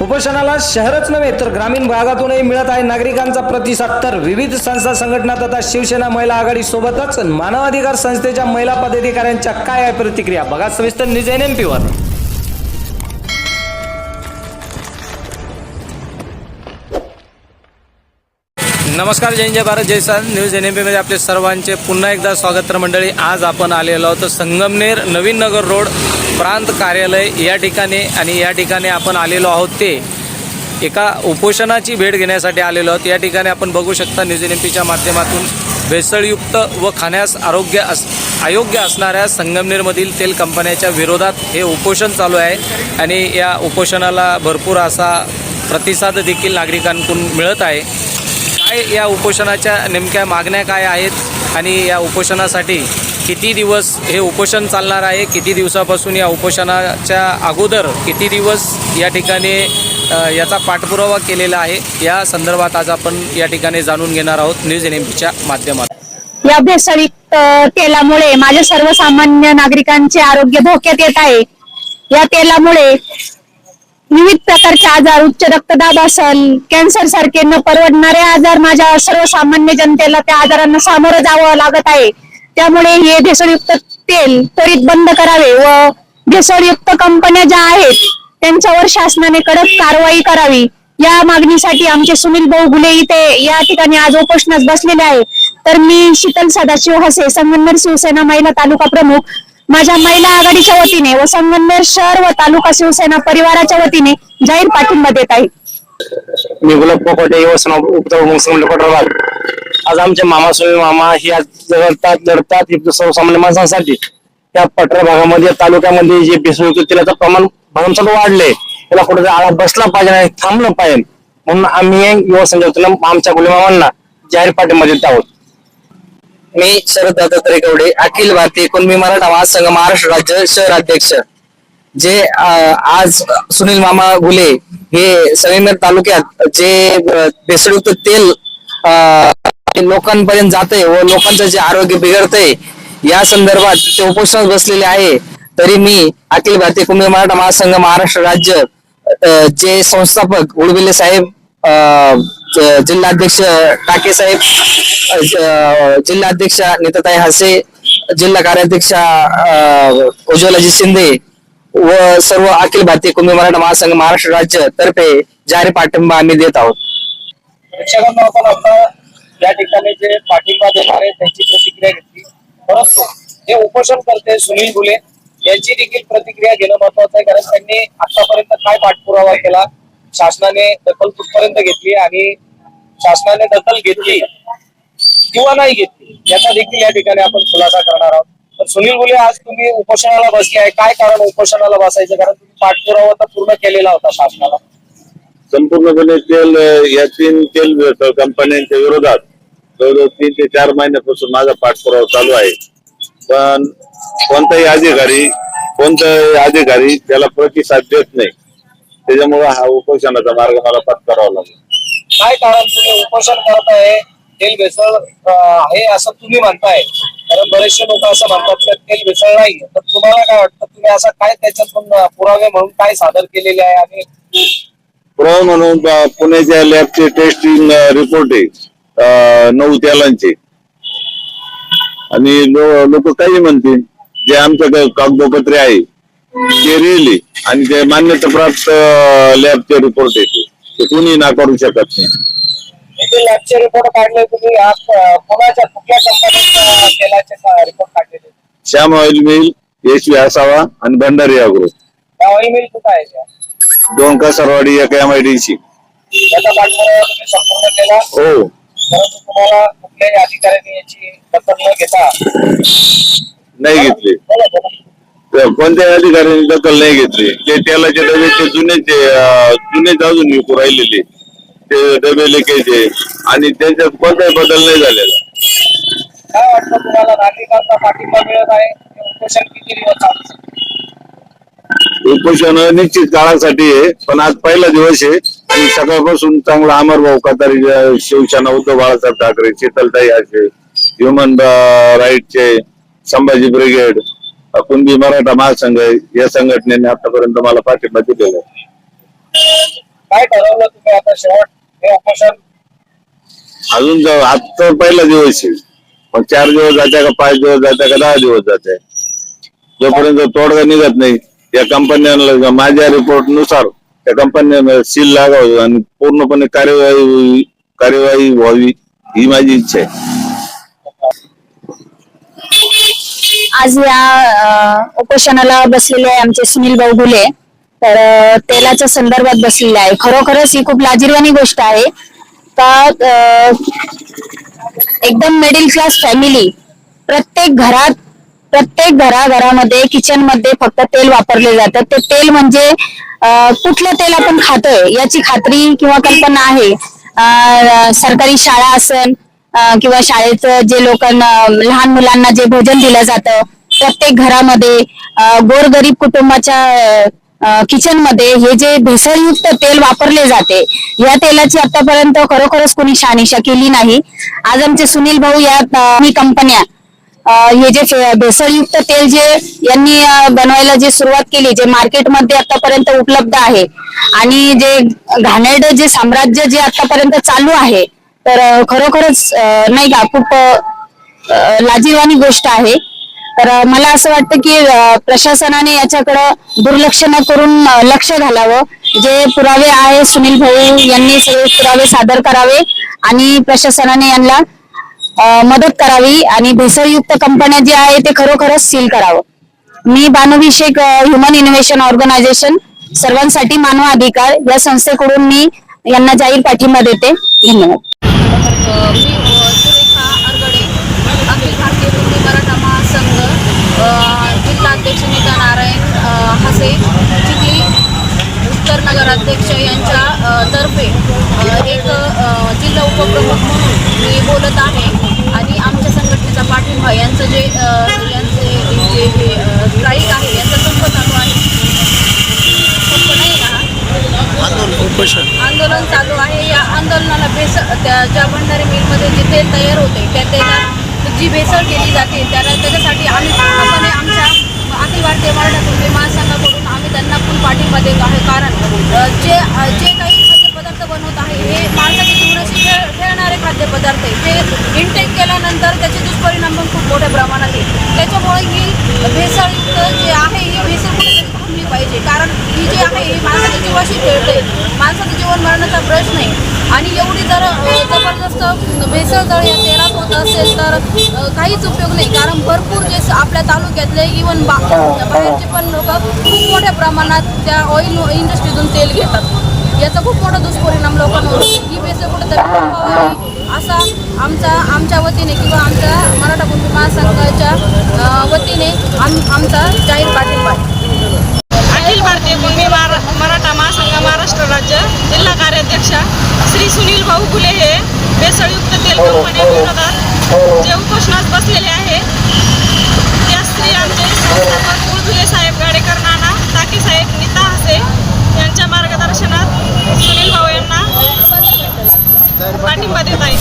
उपोषणाला शहरच नव्हे तर ग्रामीण भागातूनही मिळत आहे नागरिकांचा प्रतिसाद. तर विविध संस्था संघटना तथा शिवसेना महिला आघाडी सोबतच मानवाधिकार संस्थेच्या महिला पदाधिकाऱ्यांच्या काय आहे प्रतिक्रिया? बघा सविस्तर न्यूज एन एम पीवर नमस्कार जय जय भारत जय सन. न्यूज एन एम पीमध्ये आपले सर्वांचे पुन्हा एकदा स्वागत तर मंडळी आज आपण आलेलो आहोत संगमनेर नवीन नगर रोड प्रांत कार्यालय या ठिकाणी आणि या ठिकाणी आपण आलेलो आहोत ते एका उपोषणाची भेट घेण्यासाठी आलेलो आहोत. या ठिकाणी आपण बघू शकता न्यूज एन एम पीच्या माध्यमातून भेसळयुक्त व खाण्यास आरोग्य अस अयोग्य असणाऱ्या संगमनेरमधील तेल कंपन्याच्या विरोधात हे उपोषण चालू आहे आणि या उपोषणाला भरपूर असा प्रतिसाद देखील नागरिकांकडून मिळत आहे. काय या उपोषणाच्या नेमक्या मागण्या काय आहेत आणि या उपोषणासाठी किती दिवस हे उपोषण चालणार आहे? किती दिवसापासून या उपोषणाच्या अगोदर किती दिवस या ठिकाणी याचा पाठपुरावा केलेला आहे? या संदर्भात आज आपण या ठिकाणी जाणून घेणार आहोत न्यूज एन एमपीच्या माध्यमात या भेसळयुक्त तेलामुळे माझ्या सर्वसामान्य नागरिकांचे आरोग्य धोक्यात येत आहे. या तेलामुळे विविध प्रकारचे आजार उच्च रक्तदाब असेल कॅन्सर सारखे न परवडणारे आजार माझ्या सर्वसामान्य जनतेला त्या आजारांना सामोरं जावं लागत आहे. त्यामुळे हे भेसळयुक्त तेल त्वरित बंद करावे व भेसळयुक्त कंपन्या ज्या आहेत त्यांच्यावर शासनाने कडक कारवाई करावी. या मागणीसाठी आमचे सुनील भाऊ गुले इथे या ठिकाणी आज उपोषणास बसलेले आहे तर मी शीतल सदाशिव हसे संगमनेर शिवसेना महिला तालुका प्रमुख माझ्या महिला आघाडीच्या वतीने व संगमनेर शहर व तालुका शिवसेना परिवाराच्या वतीने जाहीर पाठिंबा देत आहे. मी गुलाब पोपटे युवसेना आज आमचे मामा स्वामी मामा ही आज लढतात लढतात सर्वसामान्य माणसांसाठी त्या पठार भागामध्ये तालुक्यामध्ये जे भेसळ प्रमाण भरमसाठ वाढले त्याला कुठे आळा बसला पाहिजे आणि थांबलं पाहिजे. म्हणून आम्ही युवा संघटना आमच्या गुलेमामांना जाहीर पाठिंबा देत आहोत. मी शरद दत्तात्रय गवडे अखिल भारतीय कुणबी मराठा महासंघ महाराष्ट्र राज्य शहर अध्यक्ष जे आज सुनील मामा गुले हे संगमेर तालुक्यात जे भेसळयुक्त तेल अं, लोकांपर्यंत जाते व लोकांचं जे आरोग्य बिघडतंय या संदर्भात ते उपोषणात बसलेले आहे. तरी मी अखिल भारतीय कुणबी मराठा महासंघ महाराष्ट्र राज्य जे संस्थापक उडबिले साहेब जिल्हाध्यक्ष टाके साहेब जिल्हाध्यक्ष नेताताई हसे जिल्हा कार्याध्यक्षा उज्ज्वलाजी शिंदे व सर्व अखिल भारतीय कुंभी मराठा महासंघ महाराष्ट्र राज्य तर्फे जाहीर पाठिंबा आम्ही देत आहोत. प्रेक्षकांना आपण आता या ठिकाणी जे पाठिंबा देणार आहे त्यांची प्रतिक्रिया घेतली. परंतु जे उपोषण करते सुनील गुले यांची देखील प्रतिक्रिया घेणं महत्वाचं आहे कारण त्यांनी आतापर्यंत काय पाठपुरावा केला? शासनाने दखल कुठपर्यंत घेतली आणि शासनाने दखल घेतली किंवा नाही घेतली याचा देखील या ठिकाणी आपण खुलासा करणार आहोत. तर सुनील गुले आज तुम्ही उपोषणाला बसले आहे. काय कारण उपोषणाला बसायचं? कारण तुम्ही पाठपुरावा तर पूर्ण केलेला होता शासनाला. संपूर्णपणे तेल या तीन तेल कंपन्यांच्या विरोधात जवळजवळ तीन ते चार महिन्यापासून माझा पाठपुरावा चालू आहे. पण कोणताही अधिकारी कोणताही अधिकारी त्याला प्रतिसाद देत नाही. त्याच्यामुळे हा उपोषणाचा मार्ग मला पत्करावा लागला. काय कारण तुम्ही उपोषण करत आहे तेल भेसळ आहे असं तुम्ही म्हणताय. कारण बरेचसे लोक असं म्हणतात की तेल भेसळ नाही. तर तुम्हाला काय वाटतं? तुम्ही असं काय त्याच्यातून पुरावे म्हणून काय सादर केलेले आहे? आणि पुरावा म्हणून पुण्याच्या लॅबचे टेस्टिंग रिपोर्ट आहे. नऊ तेलांचे. आणि लोक काही म्हणतील जे आमच्याकडे कागदोपत्री आहे. ते रिअली आणि ते मान्यताप्राप्त लॅबचे रिपोर्ट आहे ते कोणी नाकारू शकत नाही. जे लॅबचे रिपोर्ट काढले तुम्ही आज कोणाच्या कुठल्या तेलाचे रिपोर्ट काढलेले? श्याम ऑइल मिल यशवी असावा आणि भंडारी अग्रो त्या ऑइल मिल कुठं आहे त्या? दोन कसरवाडी एक एम आय डी सी याचा पाठपुरावा तुम्ही संपूर्ण केला? हो. परंतु तुम्हाला कुठल्याही अधिकाऱ्यांनी याची दखल न घेता नाही घेतली. बोला, बोला. तर कोणत्याही अधिकाऱ्यांनी दखल नाही घेतली. ते तेलाचे डबे ते जुनेचे जुनेच अजून विकू राहिलेले ते डबे लिकायचे आणि त्यांच्यात कोणताही बदल नाही झालेला. काय वाटतं तुम्हाला? नागरिकांचा पाठिंबा मिळत आहे? उपोषण किती दिवस चालू शकते उपोषण निश्चित काळासाठी आहे पण आज पहिला दिवस आहे. आणि सकाळपासून चांगला अमर भाऊ कतारी शिवसेना उद्धव बाळासाहेब ठाकरे शीतलताई असे ह्युमन राईटचे संभाजी ब्रिगेड कुणबी मराठा महासंघ या संघटनेने आतापर्यंत मला पाठिंबा दिलेला आहे. ठरवलं तुम्ही आता शेवट? हे उपोषण? अजून जर आज तर पहिला दिवस आहे. मग चार दिवस जाते का पाच दिवस जाते का दहा दिवस जाते? जोपर्यंत तोडगा निघत नाही या कंपन्यांना माझ्या रिपोर्टनुसार त्या कंपन्यांना सील लागावं आणि पूर्णपणे कार्यवाही कार्यवाही व्हावी ही माझी इच्छा आहे. आज या उपोषणाला बसलेले आहे आमचे सुनील भाऊ तर तेलाच्या संदर्भात बसलेले आहे. खरोखरच ही खूप लाजीरवाणी गोष्ट आहे. तर एकदम मिडिल क्लास फॅमिली प्रत्येक घरात प्रत्येक घराघरामध्ये किचनमध्ये फक्त तेल वापरले जातं. ते तेल म्हणजे कुठलं तेल आपण खातोय याची खात्री किंवा कल्पना आहे. सरकारी शाळा असेल किंवा शाळेचं जे लोकांना लहान मुलांना जे भोजन दिलं जातं प्रत्येक घरामध्ये गोरगरीब कुटुंबाच्या किचनमध्ये हे जे भेसळयुक्त तेल वापरले जाते या तेलाची आतापर्यंत खरोखरच कोणी शहानिशा केली नाही. आज आमचे सुनील भाऊ या कंपन्या हे जे भेसळयुक्त तेल जे यांनी बनवायला जे सुरुवात केली जे मार्केटमध्ये आतापर्यंत उपलब्ध आहे आणि जे घाणेरडं जे साम्राज्य जे आतापर्यंत चालू आहे तर खरोखरच नाही का खूप लाजीवानी गोष्ट आहे. तर मला असं वाटतं की प्रशासनाने याच्याकडं दुर्लक्ष न करून लक्ष घालावं. जे पुरावे आहे सुनील भाऊ यांनी सगळे पुरावे सादर करावे आणि प्रशासनाने यांना मदत करावी आणि भेसळयुक्त कंपन्या जे आहे ते खरोखरच सील करावं. मी Banvi Shaikh human innovation organisation सर्वांसाठी मानव अधिकार या संस्थेकडून मी यांना जाहीर पाठिंबा देते. धन्यवाद मी अ, सुरेखा अरगडे अखिल भारतीय हिंदी मराठा महासंघ अ, जिल्हा अध्यक्ष नीता नारायण अ, हसे चिखली उत्तर नगर अध्यक्ष यांच्या तर्फे एक जिल्हा उपप्रमुख म्हणून मी बोलत आहे. आणि आमच्या संघटनेचा पाठिंबा यांचं जे यांचे जे हे स्ट्राईक आहे यांचा संप चालू आहे? आंदोलन. चालू आहे. या आंदोलनाला भेसळ त्या ज्या भंडारी मिलमध्ये जे तेल तयार होते त्या तेलात जी भेसळ केली जाते त्याला त्याच्यासाठी आम्ही पूर्णपणे आमच्या अखिल भारतीय मराठा आम्ही त्यांना पण पाठिंबा देत आहे. कारण जे जे काही खाद्यपदार्थ बनवत आहे हे माणसाच्या जीवनाशी खेळ खेळणारे खाद्यपदार्थ आहे. जे इनटेक केल्यानंतर त्याचे दुष्परिणाम पण खूप मोठ्या प्रमाणात आहे त्याच्यामुळे ही भेसळयुक्त जे आहे ही भेसळ कुठेतरी थांबली पाहिजे. कारण ही जी आहे ही माणसाच्या जीवाशी खेळते. माणसाचं जीवन मरणाचा प्रश्न आहे. आणि एवढी जर जबरदस्त भेसळ भेसळतळ या तेलात असेल तर काहीच उपयोग नाही. कारण भरपूर जे आपल्या तालुक्यातले इवन बा बाहेरचे पण लोक खूप मोठ्या प्रमाणात त्या ऑइल इंडस्ट्रीतून तेल घेतात. याचा खूप मोठा दुष्परिणाम लोकांवर होतो. ही भेसळ कुठेतरी असा आमचा आमच्या वतीने किंवा आमच्या मराठा कुटुंब महासंघाच्या वतीने आम आमचा जाहीर पाठिंबा आहे अखिल भारतीय कुणबी मराठा महासंघ महाराष्ट्र राज्य जिल्हा कार्याध्यक्ष श्री सुनील भाऊ फुले हे भेसळयुक्त तेल कंपन्या विरोधात जे बसलेले आहे त्या स्त्री आमचे संस्थापक साहेब गाडेकर नाना ताके साहेब नीता हसे यांच्या मार्गदर्शनात सुनील भाऊ यांना पाठिंबा देत आहे